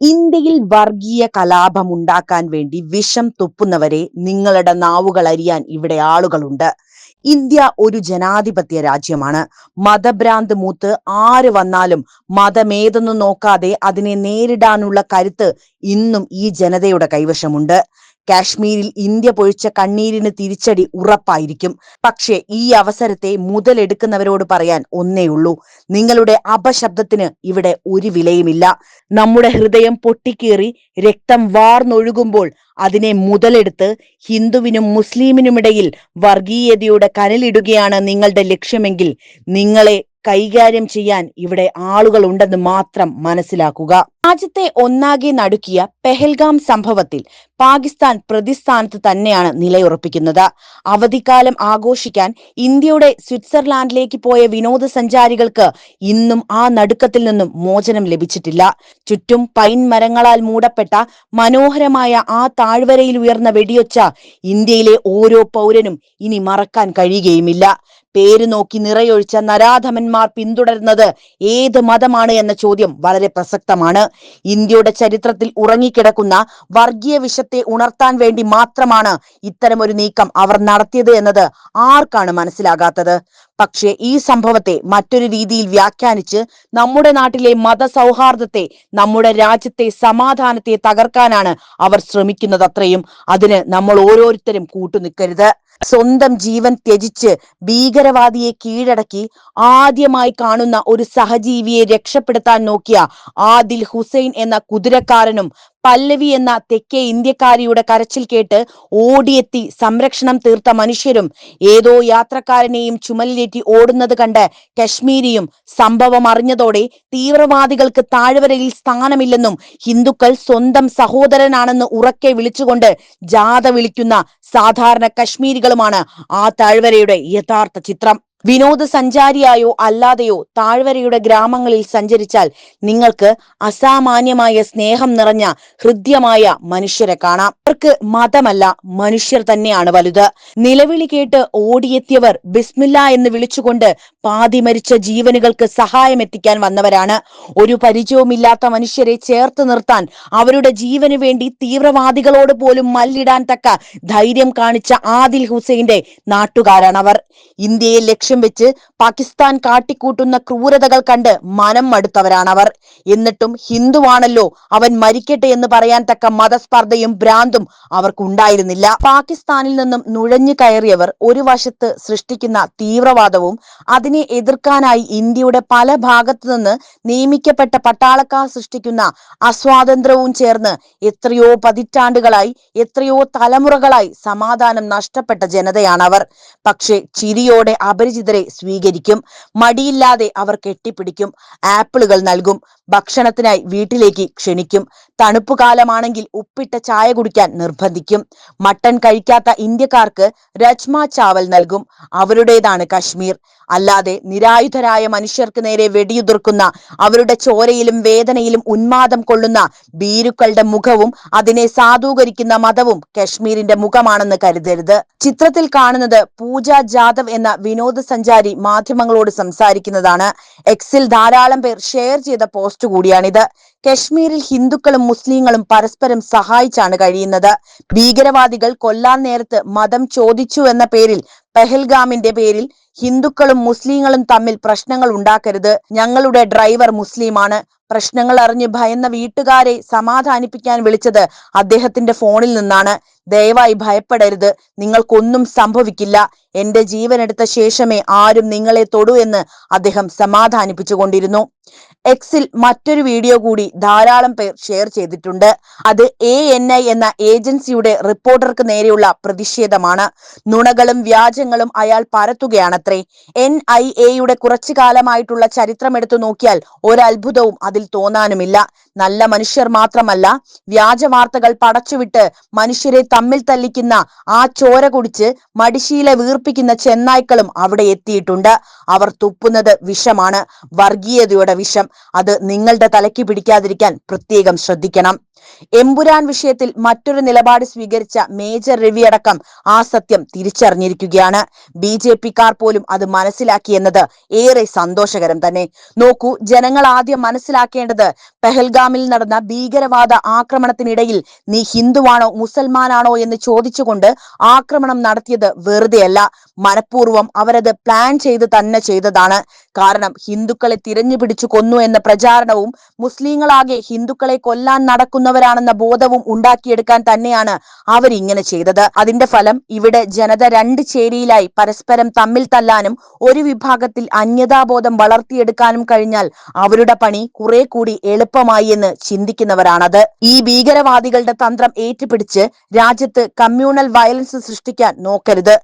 ഇന്ത്യയിൽ വർഗീയ കലാപം ഉണ്ടാക്കാൻ വേണ്ടി വിഷം തുപ്പുന്നവരെ നിങ്ങളുടെ നാവുകൾ അറിയാൻ ഇവിടെ ആളുകളുണ്ട്. ഇന്ത്യ ഒരു ജനാധിപത്യ രാജ്യമാണ്. മതഭ്രാന്ത് മൂത്ത് ആര് വന്നാലും മതമേതെന്ന് നോക്കാതെ അതിനെ നേരിടാനുള്ള കരുത്ത് ഇന്നും ഈ ജനതയുടെ കൈവശമുണ്ട്. കാശ്മീരിൽ ഇന്ത്യ പൊഴിച്ച കണ്ണീരിന് തിരിച്ചടി ഉറപ്പായിരിക്കും. പക്ഷേ ഈ അവസരത്തെ മുതലെടുക്കുന്നവരോട് പറയാൻ ഒന്നേയുള്ളൂ. നിങ്ങളുടെ അപശബ്ദത്തിന് ഇവിടെ ഒരു വിലയുമില്ല. നമ്മുടെ ഹൃദയം പൊട്ടിക്കേറി രക്തം വാർന്നൊഴുകുമ്പോൾ അതിനെ മുതലെടുത്ത് ഹിന്ദുവിനും മുസ്ലിമിനുമിടയിൽ വർഗീയതയുടെ കനലിടുകയാണ് നിങ്ങളുടെ ലക്ഷ്യമെങ്കിൽ നിങ്ങളെ കൈകാര്യം ചെയ്യാൻ ഇവിടെ ആളുകൾ ഉണ്ടെന്ന് മാത്രം മനസ്സിലാക്കുക. രാജ്യത്തെ ഒന്നാകെ നടുക്കിയ പെഹൽഗാം സംഭവത്തിൽ പാകിസ്ഥാൻ പ്രതിസ്ഥാനത്ത് തന്നെയാണ് നിലയുറപ്പിക്കുന്നത്. അവധിക്കാലം ആഘോഷിക്കാൻ ഇന്ത്യയുടെ സ്വിറ്റ്സർലാൻഡിലേക്ക് പോയ വിനോദസഞ്ചാരികൾക്ക് ഇന്നും ആ നടുക്കത്തിൽ നിന്നും മോചനം ലഭിച്ചിട്ടില്ല. ചുറ്റും പൈൻ മരങ്ങളാൽ മൂടപ്പെട്ട മനോഹരമായ ആ താഴ്വരയിൽ ഉയർന്ന വെടിയൊച്ച ഇന്ത്യയിലെ ഓരോ പൗരനും ഇനി മറക്കാൻ കഴിയുകയുമില്ല. പേര് നോക്കി നിറയൊഴിച്ച നരാധമന്മാർ പിന്തുടരുന്നത് ഏത് മതമാണ് എന്ന ചോദ്യം വളരെ പ്രസക്തമാണ്. ഇന്ത്യയുടെ ചരിത്രത്തിൽ ഉറങ്ങിക്കിടക്കുന്ന വർഗീയ വിഷത്തെ ഉണർത്താൻ വേണ്ടി മാത്രമാണ് ഇത്തരമൊരു നീക്കം അവർ നടത്തിയത് എന്നത് ആർക്കാണ് മനസ്സിലാകാത്തത്? പക്ഷേ ഈ സംഭവത്തെ മറ്റൊരു രീതിയിൽ വ്യാഖ്യാനിച്ച് നമ്മുടെ നാട്ടിലെ മതസൗഹാർദ്ദത്തെ നമ്മുടെ രാജ്യത്തെ സമാധാനത്തെ തകർക്കാനാണ് അവർ ശ്രമിക്കുന്നത് അത്രയും അതിന് നമ്മൾ ഓരോരുത്തരും കൂട്ടുനിൽക്കരുത്. സ്വന്തം ജീവൻ ത്യജിച്ച് ഭീകരവാദിയെ കീഴടക്കി ആദ്യമായി കാണുന്ന ഒരു സഹജീവിയെ രക്ഷപ്പെടുത്താൻ നോക്കിയ ആദിൽ ഹുസൈൻ എന്ന കുതിരക്കാരനും പല്ലവി എന്ന തെക്കേ ഇന്ത്യക്കാരിയുടെ കരച്ചിൽ കേട്ട് ഓടിയെത്തി സംരക്ഷണം തീർത്ത മനുഷ്യരും ഏതോ യാത്രക്കാരനെയും ചുമലിലേറ്റി ഓടുന്നത് കണ്ട് കശ്മീരിയും സംഭവം അറിഞ്ഞതോടെ തീവ്രവാദികൾക്ക് താഴ്വരയിൽ സ്ഥാനമില്ലെന്നും ഹിന്ദുക്കൾ സ്വന്തം സഹോദരനാണെന്ന് ഉറക്കെ വിളിച്ചുകൊണ്ട് ജാഥ വിളിക്കുന്ന സാധാരണ കശ്മീരികളുമാണ് ആ താഴ്വരയുടെ യഥാർത്ഥ ചിത്രം. വിനോദസഞ്ചാരിയായോ അല്ലാതെയോ താഴ്വരയുടെ ഗ്രാമങ്ങളിൽ സഞ്ചരിച്ചാൽ നിങ്ങൾക്ക് അസാമാന്യമായ സ്നേഹം നിറഞ്ഞ ഹൃദ്യമായ മനുഷ്യരെ കാണാം. അവർക്ക് മതമല്ല മനുഷ്യർ തന്നെയാണ് വലുത്. നിലവിളി കേട്ട് ഓടിയെത്തിയവർ ബിസ്മില്ല എന്ന് വിളിച്ചുകൊണ്ട് പാതി മരിച്ച ജീവനുകൾക്ക് സഹായം എത്തിക്കാൻ വന്നവരാണ്. ഒരു പരിചയവുമില്ലാത്ത മനുഷ്യരെ ചേർത്ത് നിർത്താൻ അവരുടെ ജീവന് വേണ്ടി തീവ്രവാദികളോട് പോലും മല്ലിടാൻ തക്ക ധൈര്യം കാണിച്ച ആദിൽ ഹുസൈന്റെ നാട്ടുകാരാണവർ. ഇന്ത്യയെ ലക്ഷ്യം വെച്ച് പാകിസ്ഥാൻ കാട്ടിക്കൂട്ടുന്ന ക്രൂരതകൾ കണ്ട് മനം മടുത്തവരാണവർ. എന്നിട്ടും ഹിന്ദുവാണല്ലോ അവൻ മരിക്കട്ടെ എന്ന് പറയാൻ തക്ക മതസ്പർദ്ധയും ഭ്രാന്തും അവർക്കുണ്ടായിരുന്നില്ല. പാകിസ്ഥാനിൽ നിന്നും നുഴഞ്ഞു കയറിയവർ ഒരു വശത്ത് സൃഷ്ടിക്കുന്ന തീവ്രവാദവും അതിനെ എതിർക്കാനായി ഇന്ത്യയുടെ പല ഭാഗത്തു നിന്ന് നിയമിക്കപ്പെട്ട പട്ടാളക്കാർ സൃഷ്ടിക്കുന്ന അസ്വാതന്ത്ര്യവും ചേർന്ന് എത്രയോ പതിറ്റാണ്ടുകളായി എത്രയോ തലമുറകളായി സമാധാനം നഷ്ടപ്പെട്ട ജനതയാണവർ. പക്ഷേ ചിരിയോടെ അപരിചിതരെ സ്വീകരിക്കും. മടിയില്ലാതെ അവർ കെട്ടിപ്പിടിക്കും. ആപ്പിളുകൾ നൽകും. ഭക്ഷണത്തിനായി വീട്ടിലേക്ക് ക്ഷണിക്കും. തണുപ്പ് കാലമാണെങ്കിൽ ഉപ്പിട്ട ചായ കുടിക്കാൻ നിർബന്ധിക്കും. മട്ടൻ കഴിക്കാത്ത ഇന്ത്യക്കാർക്ക് രജ്മ ചാവൽ നൽകും. അവരുടേതാണ് കശ്മീർ. അല്ലാതെ നിരായുധരായ മനുഷ്യർക്ക് നേരെ വെടിയുതിർക്കുന്ന അവരുടെ ചോരയിലും വേദനയിലും ഉന്മാദം കൊള്ളുന്ന ഭീരുക്കളുടെ മുഖവും അതിനെ സാധൂകരിക്കുന്ന മതവും കശ്മീരിന്റെ മുഖമാണെന്ന് കരുതരുത്. ചിത്രത്തിൽ കാണുന്നത് പൂജ ജാദവ് എന്ന വിനോദസഞ്ചാരി മാധ്യമങ്ങളോട് സംസാരിക്കുന്നതാണ്. എക്സിൽ ധാരാളം പേർ ഷെയർ ചെയ്ത പോസ്റ്റ് കൂടിയാണിത്. കശ്മീരിൽ ഹിന്ദുക്കളും മുസ്ലിങ്ങളും പരസ്പരം സഹായിച്ചാണ് കഴിയുന്നത്. ഭീകരവാദികൾ കൊല്ലാൻ നേരത്ത് മതം ചോദിച്ചു എന്ന പേരിൽ പെഹൽഗാമിന്റെ പേരിൽ ഹിന്ദുക്കളും മുസ്ലിങ്ങളും തമ്മിൽ പ്രശ്നങ്ങൾ ഉണ്ടാക്കരുത്. ഞങ്ങളുടെ ഡ്രൈവർ മുസ്ലിമാണ്. പ്രശ്നങ്ങൾ അറിഞ്ഞ് ഭയന്ന വീട്ടുകാരെ സമാധാനിപ്പിക്കാൻ വിളിച്ചത് അദ്ദേഹത്തിന്റെ ഫോണിൽ നിന്നാണ്. ദയവായി ഭയപ്പെടരുത്. നിങ്ങൾക്കൊന്നും സംഭവിക്കില്ല. എന്റെ ജീവൻ എടുത്ത ശേഷമേ ആരും നിങ്ങളെ തൊടൂ എന്ന് അദ്ദേഹം സമാധാനിപ്പിച്ചുകൊണ്ടിരുന്നു എക്സിൽ മറ്റൊരു വീഡിയോ കൂടി ധാരാളം പേർ ഷെയർ ചെയ്തിട്ടുണ്ട്. അത് എ എൻ ഐ എന്ന ഏജൻസിയുടെ റിപ്പോർട്ടർക്ക് നേരെയുള്ള പ്രതിഷേധമാണ്. നുണകളും വ്യാജങ്ങളും അയാൾ പരത്തുകയാണത്രേ. എൻ ഐ എയുടെ കുറച്ചു കാലമായിട്ടുള്ള ചരിത്രം എടുത്തു നോക്കിയാൽ ഒരത്ഭുതവും അതിൽ തോന്നാനുമില്ല. നല്ല മനുഷ്യർ മാത്രമല്ല വ്യാജ വാർത്തകൾ പടച്ചുവിട്ട് മനുഷ്യരെ തമ്മിൽ തല്ലിക്കുന്ന ആ ചോര കുടിച്ച് മടിശീല വീർപ്പിക്കുന്ന ചെന്നായ്ക്കളും അവിടെ എത്തിയിട്ടുണ്ട്. അവർ തുപ്പുന്നത് വിഷമാണ് വർഗീയതയുടെ വിഷം. അത് നിങ്ങളുടെ തലയ്ക്ക് പിടിക്കാതിരിക്കാൻ പ്രത്യേകം ശ്രദ്ധിക്കണം. എമ്പുരാൻ വിഷയത്തിൽ മറ്റൊരു നിലപാട് സ്വീകരിച്ച മേജർ രവി അടക്കം ആ സത്യം തിരിച്ചറിഞ്ഞിരിക്കുകയാണ്. ബി ജെ പിക്കാർ പോലും അത് മനസ്സിലാക്കിയെന്നത് ഏറെ സന്തോഷകരം തന്നെ. നോക്കൂ ജനങ്ങൾ ആദ്യം മനസ്സിലാക്കേണ്ടത്. പെഹൽഗാമിൽ നടന്ന ഭീകരവാദ ആക്രമണത്തിനിടയിൽ നീ ഹിന്ദുവാണോ മുസൽമാനാണോ എന്ന് ചോദിച്ചുകൊണ്ട് ആക്രമണം നടത്തിയത് വെറുതെയല്ല. മനഃപൂർവം അവരത് പ്ലാൻ ചെയ്ത് തന്നെ ചെയ്തതാണ്. കാരണം ഹിന്ദുക്കളെ തിരഞ്ഞു പിടിച്ചു കൊന്നു എന്ന പ്രചാരണവും മുസ്ലിങ്ങളാകെ ഹിന്ദുക്കളെ കൊല്ലാൻ നടക്കുന്നവരാണെന്ന ബോധവും ഉണ്ടാക്കിയെടുക്കാൻ തന്നെയാണ് അവരിങ്ങനെ ചെയ്തത്. അതിന്റെ ഫലം ഇവിടെ ജനത രണ്ട് ചേരിയിലായി പരസ്പരം തമ്മിൽ തല്ലാനും ഒരു വിഭാഗത്തിൽ അന്യതാബോധം വളർത്തിയെടുക്കാനും കഴിഞ്ഞാൽ അവരുടെ പണി കുറെ കൂടി എളുപ്പമായി എന്ന് ചിന്തിക്കുന്നവരാണത്. ഈ ഭീകരവാദികളുടെ തന്ത്രം ഏറ്റുപിടിച്ച് രാജ്യത്ത് കമ്മ്യൂണൽ വയലൻസ് സൃഷ്ടിക്കാൻ നോക്കരുത്.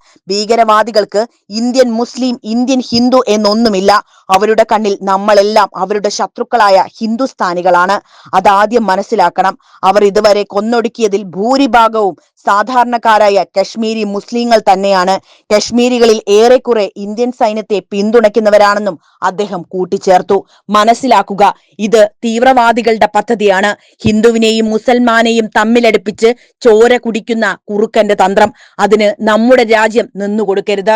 ഭീകരവാദികൾക്ക് ഇന്ത്യൻ മുസ്ലിം ഇന്ത്യൻ ഹിന്ദു എന്നൊന്നുമില്ല. അവരുടെ കണ്ണിൽ നമ്മളെല്ലാം അവരുടെ ശത്രുക്കളായ ഹിന്ദുസ്ഥാനികളാണ്. അതാദ്യം മനസ്സിലാക്കണം അവർ ഇതുവരെ കൊന്നൊടുക്കിയതിൽ ഭൂരിഭാഗവും സാധാരണക്കാരായ കശ്മീരി മുസ്ലിങ്ങൾ തന്നെയാണ്. കശ്മീരികളിൽ ഏറെക്കുറെ ഇന്ത്യൻ സൈന്യത്തെ പിന്തുണയ്ക്കുന്നവരാണെന്നും അദ്ദേഹം കൂട്ടിച്ചേർത്തു. മനസ്സിലാക്കുക ഇത് തീവ്രവാദികളുടെ പദ്ധതിയാണ്. ഹിന്ദുവിനെയും മുസൽമാനെയും തമ്മിലടുപ്പിച്ച് ചോര കുടിക്കുന്ന കുറുക്കന്റെ തന്ത്രം. അതിന് നമ്മുടെ രാജ്യം നിന്നുകൊടുക്കരുത്